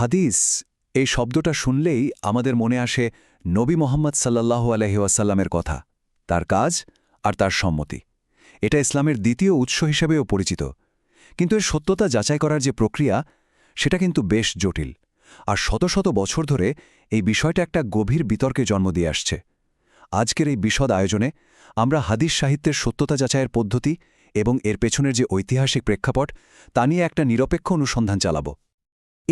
হাদিস, এই শব্দটা শুনলেই আমাদের মনে আসে নবী মোহাম্মদ সাল্লাল্লাহু আলহিউসাল্লামের কথা, তার কাজ আর তার সম্মতি। এটা ইসলামের দ্বিতীয় উৎস হিসেবেও পরিচিত। কিন্তু এর সত্যতা যাচাই করার যে প্রক্রিয়া, সেটা কিন্তু বেশ জটিল। আর শত শত বছর ধরে এই বিষয়টা একটা গভীর বিতর্কে জন্ম দিয়ে আসছে। আজকের এই বিশদ আয়োজনে আমরা হাদিস সাহিত্যের সত্যতা যাচাইয়ের পদ্ধতি এবং এর পেছনের যে ঐতিহাসিক প্রেক্ষাপট, তা নিয়ে একটা নিরপেক্ষ অনুসন্ধান চালাব।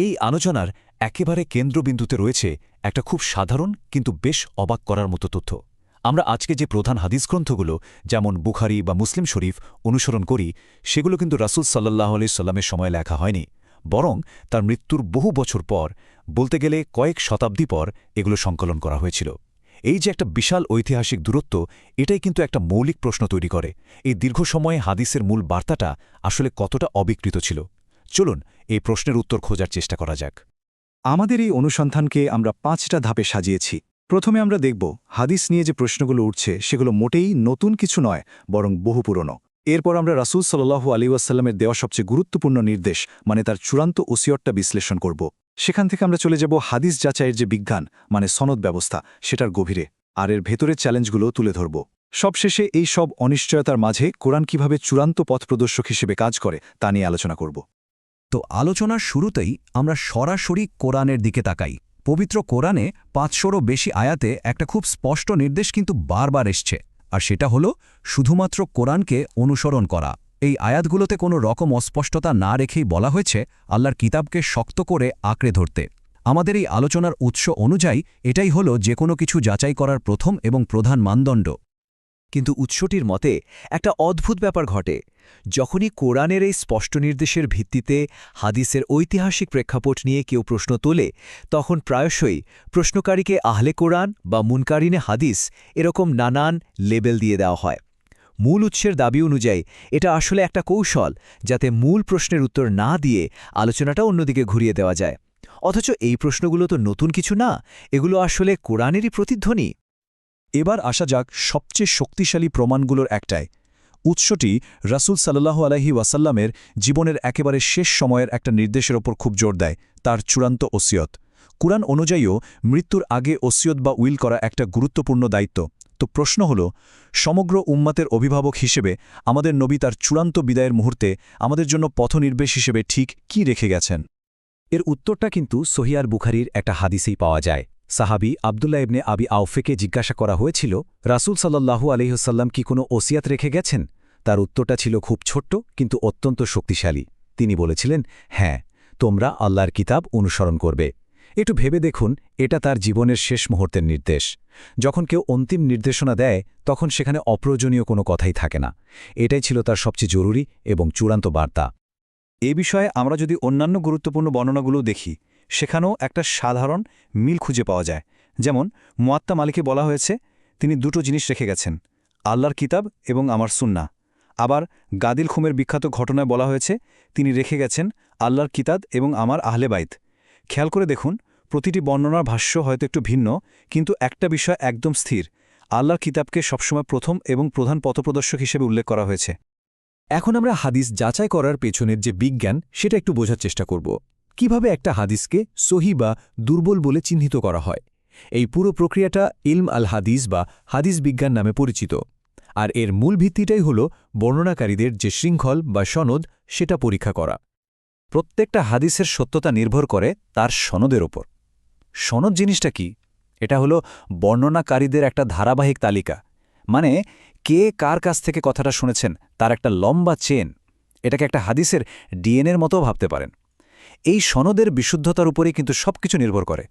এই আলোচনার একেবারে কেন্দ্রবিন্দুতে রয়েছে একটা খুব সাধারণ কিন্তু বেশ অবাক করার মতো তথ্য। আমরা আজকে যে প্রধান হাদিস গ্রন্থগুলো, যেমন বুখারি বা মুসলিম শরীফ, অনুসরণ করি, সেগুলো কিন্তু রাসুল সাল্লাহ আলি সাল্লামের সময় লেখা হয়নি। বরং তার মৃত্যুর বহু বছর পর, বলতে গেলে কয়েক শতাব্দী পর, এগুলো সংকলন করা হয়েছিল। এই যে একটা বিশাল ঐতিহাসিক দূরত্ব, এটাই কিন্তু একটা মৌলিক প্রশ্ন তৈরি করে। এই দীর্ঘ সময়ে হাদিসের মূল বার্তাটা আসলে কতটা অবিকৃত ছিল? চলুন এই প্রশ্নের উত্তর খোঁজার চেষ্টা করা যাক। আমাদের এই অনুসন্ধানকে আমরা পাঁচটা ধাপে সাজিয়েছি। প্রথমে আমরা দেখব, হাদিস নিয়ে যে প্রশ্নগুলো উঠছে, সেগুলো মোটেই নতুন কিছু নয়, বরং বহু পুরনো। এরপর আমরা রাসুল সাল্লু আলী ওয়াসাল্লামের দেওয়া সবচেয়ে গুরুত্বপূর্ণ নির্দেশ মানে তার চূড়ান্ত ওসিয়তটা বিশ্লেষণ করব। সেখান থেকে আমরা চলে যাব হাদিস যাচাইয়ের যে বিজ্ঞান মানে সনদ ব্যবস্থা, সেটার গভীরে, আর এর ভেতরের চ্যালেঞ্জগুলো তুলে ধরব। সবশেষে এই সব অনিশ্চয়তার মাঝে কোরআন কীভাবে চূড়ান্ত পথ প্রদর্শক হিসেবে কাজ করে, তা নিয়ে আলোচনা করব। তো আলোচনার শুরুতেই আমরা সরাসরি কোরআনের দিকে তাকাই। পবিত্র কোরআনে পাঁচশোরও বেশি আয়াতে একটা খুব স্পষ্ট নির্দেশ কিন্তু বারবার এসছে, আর সেটা হলো শুধুমাত্র কোরআনকে অনুসরণ করা। এই আয়াতগুলোতে কোনো রকম অস্পষ্টতা না রেখেই বলা হয়েছে আল্লাহর কিতাবকে শক্ত করে আঁকড়ে ধরতে। আমাদের এই আলোচনার উৎস অনুযায়ী এটাই হলো যে কোনো কিছু যাচাই করার প্রথম এবং প্রধান মানদণ্ড। কিন্তু উৎসটির মতে একটা অদ্ভুত ব্যাপার ঘটে। যখনই কোরআনের এই স্পষ্ট নির্দেশের ভিত্তিতে হাদিসের ঐতিহাসিক প্রেক্ষাপট নিয়ে কেউ প্রশ্ন তোলে, তখন প্রায়শই প্রশ্নকারীকে আহলে কোরআন বা মুনকারিনে হাদিস এরকম নানান লেবেল দিয়ে দেওয়া হয়। মূল উৎসের দাবি অনুযায়ী এটা আসলে একটা কৌশল যাতে মূল প্রশ্নের উত্তর না দিয়ে আলোচনাটা অন্যদিকে ঘুরিয়ে দেওয়া যায়। অথচ এই প্রশ্নগুলো তো নতুন কিছু না, এগুলো আসলে কোরআনেরই প্রতিধ্বনি। এবার আসা যাক সবচেয়ে শক্তিশালী প্রমাণগুলোর একটায় উৎসটি রাসুল সাল্লাহু আলহি ওয়াসাল্লামের জীবনের একেবারে শেষ সময়ের একটা নির্দেশের ওপর খুব জোর দেয়, তার চূড়ান্ত ওসিয়ত। কুরআন অনুযায়ীও মৃত্যুর আগে ওসিয়ত বা উইল করা একটা গুরুত্বপূর্ণ দায়িত্ব। তো প্রশ্ন হল, সমগ্র উম্মাতের অভিভাবক হিসেবে আমাদের নবী তার চূড়ান্ত বিদায়ের মুহূর্তে আমাদের জন্য পথনির্বেশ হিসেবে ঠিক কি রেখে গেছেন? এর উত্তরটা কিন্তু সহিয়ার বুখারির একটা হাদিসেই পাওয়া যায়। সাহাবি আবদুল্লাহ ইবনে আবি আউফেকে জিজ্ঞাসা করা হয়েছিল, রাসুল সাল্লাহু আলহিহসাল্লাম কি কোনো ওসিয়াত রেখে গেছেন? তার উত্তরটা ছিল খুব ছোট্ট কিন্তু অত্যন্ত শক্তিশালী। তিনি বলেছিলেন হ্যাঁ তোমরা আল্লাহর কিতাব অনুসরণ করবে। একটু ভেবে দেখুন, এটা তার জীবনের শেষ মুহূর্তের নির্দেশ। যখন কেউ অন্তিম নির্দেশনা দেয়, তখন সেখানে অপ্রয়োজনীয় কোনো কথাই থাকে না। এটাই ছিল তার সবচেয়ে জরুরি এবং চূড়ান্ত বার্তা। এ বিষয়ে আমরা যদি অন্যান্য গুরুত্বপূর্ণ বর্ণনাগুলো দেখি সেখানেও একটা সাধারণ মিল খুঁজে পাওয়া যায়। যেমন, মোয়াত্তা মালিকে বলা হয়েছে, তিনি দুটো জিনিস রেখে গেছেন, আল্লাহর কিতাব এবং আমার সুন্না আবার গাদিল খুমের বিখ্যাত ঘটনায় বলা হয়েছে, তিনি রেখে গেছেন আল্লাহর কিতাব এবং আমার আহলে বাইত। খেয়াল করে দেখুন, প্রতিটি বর্ণনার ভাষ্য হয়তো একটু ভিন্ন, কিন্তু একটা বিষয় একদম স্থির, আল্লাহর কিতাবকে সবসময় প্রথম এবং প্রধান পথপ্রদর্শক হিসেবে উল্লেখ করা হয়েছে। এখন আমরা হাদিস যাচাই করার পেছনের যে বিজ্ঞান, সেটা একটু বোঝার চেষ্টা করব। কীভাবে একটা হাদিসকে সহি বা দুর্বল বলে চিহ্নিত করা হয়? এই পুরো প্রক্রিয়াটা ইলম আল হাদিস বা হাদিস বিজ্ঞান নামে পরিচিত। আর এর মূল ভিত্তিটাই হল বর্ণনাকারীদের যে শৃঙ্খল বা সনদ, সেটা পরীক্ষা করা। প্রত্যেকটা হাদিসের সত্যতা নির্ভর করে তার সনদের ওপর। সনদ জিনিসটা কি? এটা হলো বর্ণনাকারীদের একটা ধারাবাহিক তালিকা। মানে কে কার কাছ থেকে কথাটা শুনেছেন, তার একটা লম্বা চেন। এটাকে একটা হাদিসের ডিএনএর মতো ভাবতে পারেন। এই সনদের বিশুদ্ধতার উপরেই কিন্তু সব কিছু নির্ভর করে।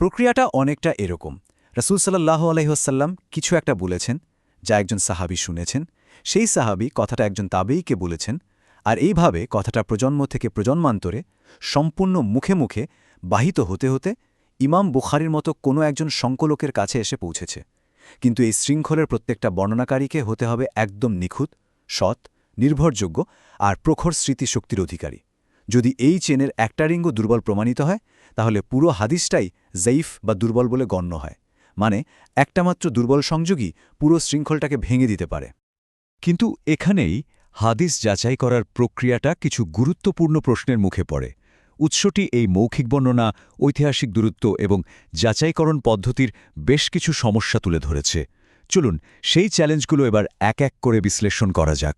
প্রক্রিয়াটা অনেকটা এরকম। রাসুল সাল্লাহ আলহিহাসাল্লাম কিছু একটা বলেছেন, যা একজন সাহাবি শুনেছেন। সেই সাহাবি কথাটা একজন তাবেইকে বলেছেন, আর এইভাবে কথাটা প্রজন্ম থেকে প্রজন্মান্তরে সম্পূর্ণ মুখে মুখে বাহিত হতে হতে ইমাম বুখারির মতো কোনো একজন সংকলকের কাছে এসে পৌঁছেছে। কিন্তু এই শৃঙ্খলের প্রত্যেকটা বর্ণনাকারীকে হতে হবে একদম নিখুঁত, সৎ, নির্ভরযোগ্য আর প্রখর স্মৃতিশক্তির অধিকারী। যদি এই চেনের একটা রিঙ্গ দুর্বল প্রমাণিত হয়, তাহলে পুরো হাদিসটাই জৈফ বা দুর্বল বলে গণ্য হয়। মানে একটামাত্র দুর্বল সংযোগই পুরো শৃঙ্খলটাকে ভেঙে দিতে পারে। কিন্তু এখানেই হাদিস যাচাই করার প্রক্রিয়াটা কিছু গুরুত্বপূর্ণ প্রশ্নের মুখে পড়ে। উৎসটি এই মৌখিক বর্ণনা, ঐতিহাসিক দূরত্ব এবং যাচাইকরণ পদ্ধতির বেশ কিছু সমস্যা তুলে ধরেছে। চলুন, সেই চ্যালেঞ্জগুলো এবার এক এক করে বিশ্লেষণ করা যাক।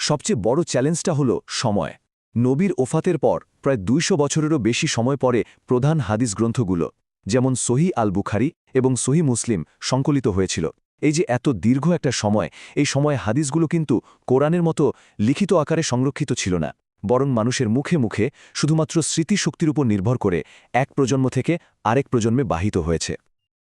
সবচেয়ে বড় চ্যালেঞ্জটা হলো সময়। নবীর ওফাতের পর প্রায় দুইশো বছরেরও বেশি সময় পরে প্রধান হাদিস গ্রন্থগুলো, যেমন সহি আল বুখারি এবং সহি মুসলিম, সংকলিত হয়েছিল। এই যে এত দীর্ঘ একটা সময়, এই সময়ে হাদিসগুলো কিন্তু কোরআনের মতো লিখিত আকারে সংরক্ষিত ছিল না। বরং মানুষের মুখে মুখে শুধুমাত্র স্মৃতিশক্তির উপর নির্ভর করে এক প্রজন্ম থেকে আরেক প্রজন্মে বাহিত হয়েছে।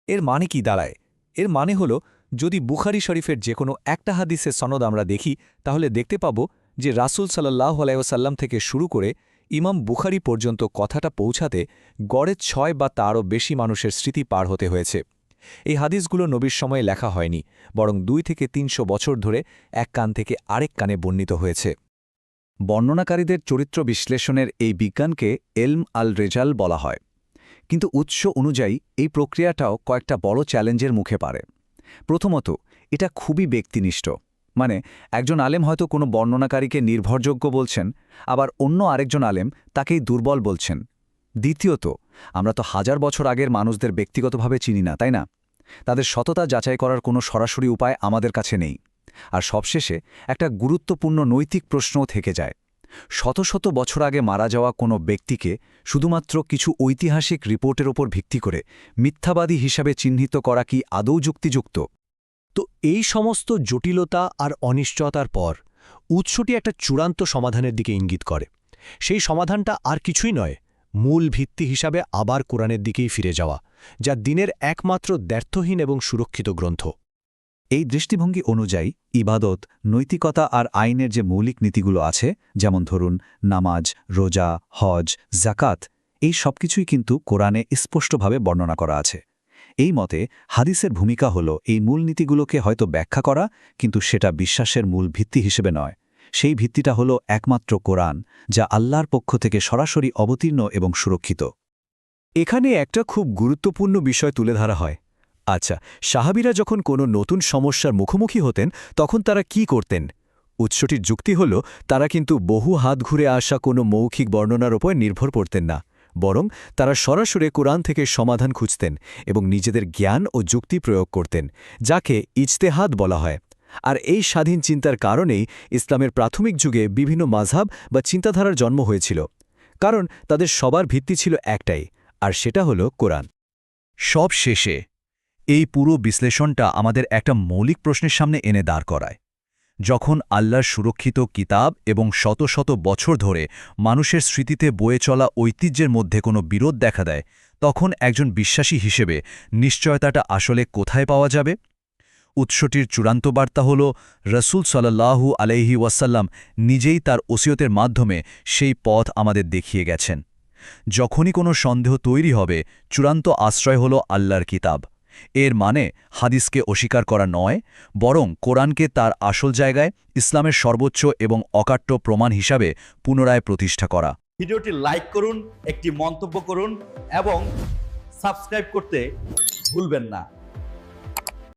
এর মানে কি দাঁড়ায়? এর মানে হল, যদি বুখারি শরীফের যে কোনো একটা হাদিসের সনদ আমরা দেখি, তাহলে দেখতে পাব যে রাসুল সাল্লাহ আলাইসাল্লাম থেকে শুরু করে ইমাম বুখারি পর্যন্ত কথাটা পৌঁছাতে গড়ে ছয় বা তারও বেশি মানুষের স্মৃতি পার হতে হয়েছে। এই হাদিসগুলো নবীর সময়ে লেখা হয়নি, বরং দুই থেকে তিনশো বছর ধরে এক কান থেকে আরেক কানে বর্ণিত হয়েছে। বর্ণনাকারীদের চরিত্র বিশ্লেষণের এই বিজ্ঞানকে এলম আল রেজাল বলা হয়। কিন্তু উৎস অনুযায়ী এই প্রক্রিয়াটাও কয়েকটা বড় চ্যালেঞ্জের মুখে পারে। প্রথমত, এটা খুবই ব্যক্তিনিষ্ঠ। মানে একজন আলেম হয়তো কোনো বর্ণনাকারীকে নির্ভরযোগ্য বলছেন, আবার অন্য আরেকজন আলেম তাকেই দুর্বল বলছেন। দ্বিতীয়ত, আমরা তো হাজার বছর আগের মানুষদের ব্যক্তিগতভাবে চিনি না, তাই না? তাদের সততা যাচাই করার কোনো সরাসরি উপায় আমাদের কাছে নেই। আর সবশেষে, একটা গুরুত্বপূর্ণ নৈতিক প্রশ্নও থেকে যায়। শত শত বছর আগে মারা যাওয়া কোনো ব্যক্তিকে শুধুমাত্র কিছু ঐতিহাসিক রিপোর্টের ওপর ভিত্তি করে মিথ্যাবাদী হিসাবে চিহ্নিত করা কি আদৌ যুক্তিযুক্ত? তো এই সমস্ত জটিলতা আর অনিশ্চয়তার পর উৎসটি একটা চূড়ান্ত সমাধানের দিকে ইঙ্গিত করে। সেই সমাধানটা আর কিছুই নয়, মূল ভিত্তি হিসাবে আবার কোরআনের দিকেই ফিরে যাওয়া, যা দিনের একমাত্র দ্ব্যর্থহীন এবং সুরক্ষিত গ্রন্থ। এই দৃষ্টিভঙ্গি অনুযায়ী ইবাদত, নৈতিকতা আর আইনের যে মৌলিক নীতিগুলো আছে, যেমন ধরুন নামাজ, রোজা, হজ জাকাত এই সবকিছুই কিন্তু কোরআনে স্পষ্টভাবে বর্ণনা করা আছে। এই মতে হাদিসের ভূমিকা হল এই মূল নীতিগুলোকে হয়তো ব্যাখ্যা করা, কিন্তু সেটা বিশ্বাসের মূল ভিত্তি হিসেবে নয়। সেই ভিত্তিটা হল একমাত্র কোরআন, যা আল্লাহর পক্ষ থেকে সরাসরি অবতীর্ণ এবং সুরক্ষিত। এখানে একটা খুব গুরুত্বপূর্ণ বিষয় তুলে ধরা হয়। আচ্ছা সাহাবিরা যখন কোনো নতুন সমস্যার মুখোমুখি হতেন, তখন তারা কি করতেন? উৎসটির যুক্তি হল, তারা কিন্তু বহু হাত ঘুরে আসা কোনো মৌখিক বর্ণনার ওপর নির্ভর করতেন না। বরং তারা সরাসরি কোরআন থেকে সমাধান খুঁজতেন এবং নিজেদের জ্ঞান ও যুক্তি প্রয়োগ করতেন, যাকে ইজতেহাদ বলা হয়। আর এই স্বাধীন চিন্তার কারণেই ইসলামের প্রাথমিক যুগে বিভিন্ন মাঝহাব বা চিন্তাধারার জন্ম হয়েছিল। কারণ তাদের সবার ভিত্তি ছিল একটাই, আর সেটা হল কোরআন। সব শেষে এই পুরো বিশ্লেষণটা আমাদের একটা মৌলিক প্রশ্নের সামনে এনে দাঁড় করায়। যখন আল্লাহর সুরক্ষিত কিতাব এবং শত শত বছর ধরে মানুষের স্মৃতিতে বয়ে চলা ঐতিহ্যের মধ্যে কোনো বিরোধ দেখা দেয়, তখন একজন বিশ্বাসী হিসেবে নিশ্চয়তাটা আসলে কোথায় পাওয়া যাবে? উৎসটির চূড়ান্ত বার্তা হল, রসুল সাল্লাহু আলাইহি ওয়াসাল্লাম নিজেই তার ওসিয়তের মাধ্যমে সেই পথ আমাদের দেখিয়ে গেছেন। যখনই কোনো সন্দেহ তৈরি হবে, চূড়ান্ত আশ্রয় হল আল্লাহর কিতাব। এর মানে হাদিসকে অস্বীকার করা নয়, বরং কোরআনকে তার আসল জায়গায় ইসলামের সর্বোচ্চ এবং অকাট্য প্রমাণ হিসাবে পুনরায় প্রতিষ্ঠা করা। ভিডিওটি লাইক করুন, একটি মন্তব্য করুন এবং সাবস্ক্রাইব করতে ভুলবেন না।